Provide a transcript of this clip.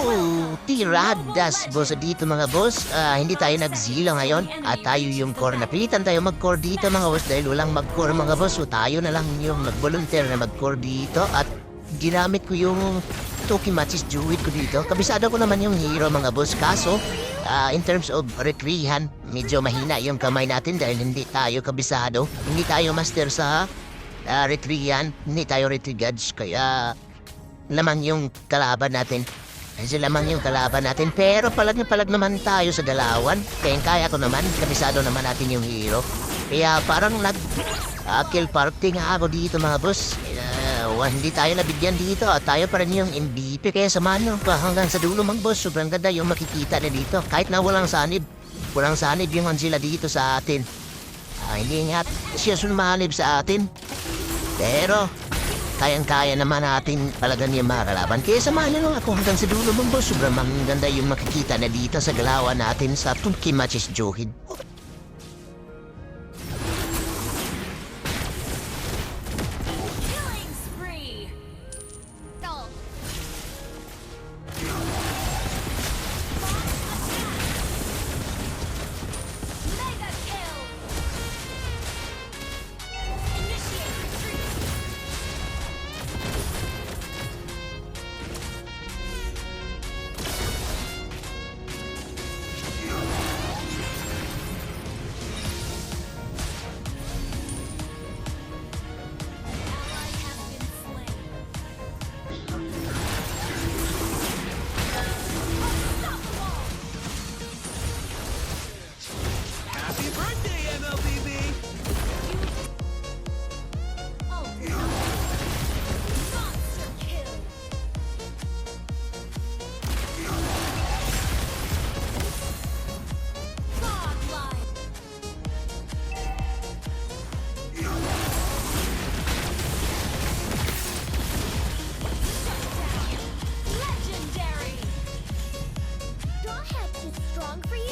Oh, tiradas, boss. Dito mga boss, ah, hindi tayo nagzila ngayon. At tayo yung core. Napilitan tayo mag-core dito mga boss dahil walang mag-core mga boss. So tayo na lang yung nag-volunteer na mag-core dito. At ginamit ko yung Toki Matches Jewit ko dito. Kabisado ko naman yung hero mga boss. Kaso, ah, in terms of retrihan, medyo mahina yung kamay natin dahil hindi tayo kabisado. Hindi tayo master sa uh, retrihan. Hindi tayo retri gods. Kaya lamang yung kalaban natin. Kasi lamang yung kalaban natin. Pero palag na palag naman tayo sa dalawan. Kaya kaya ko naman. Kabisado naman natin yung hero. Kaya parang nag uh, kill party nga ako dito mga boss. Uh, wa- hindi tayo nabigyan dito tayo pa rin yung MVP. Kaya samahan nyo pa hanggang sa dulo mga boss. Sobrang ganda yung makikita na dito. Kahit na walang sanib. Walang sanib yung Angela dito sa atin. Ah, hindi nga siya sumalib sa atin. Pero kayang-kaya naman natin palagan yung mga kalaban. Kaya samahan niyo lang ako hanggang sa dulo mga boss. Sobrang maganda yung makikita na dito sa galawan natin sa Tunki Matches Johid. Happy birthday, MLBB! Monster kill! Legendary! Is strong for you.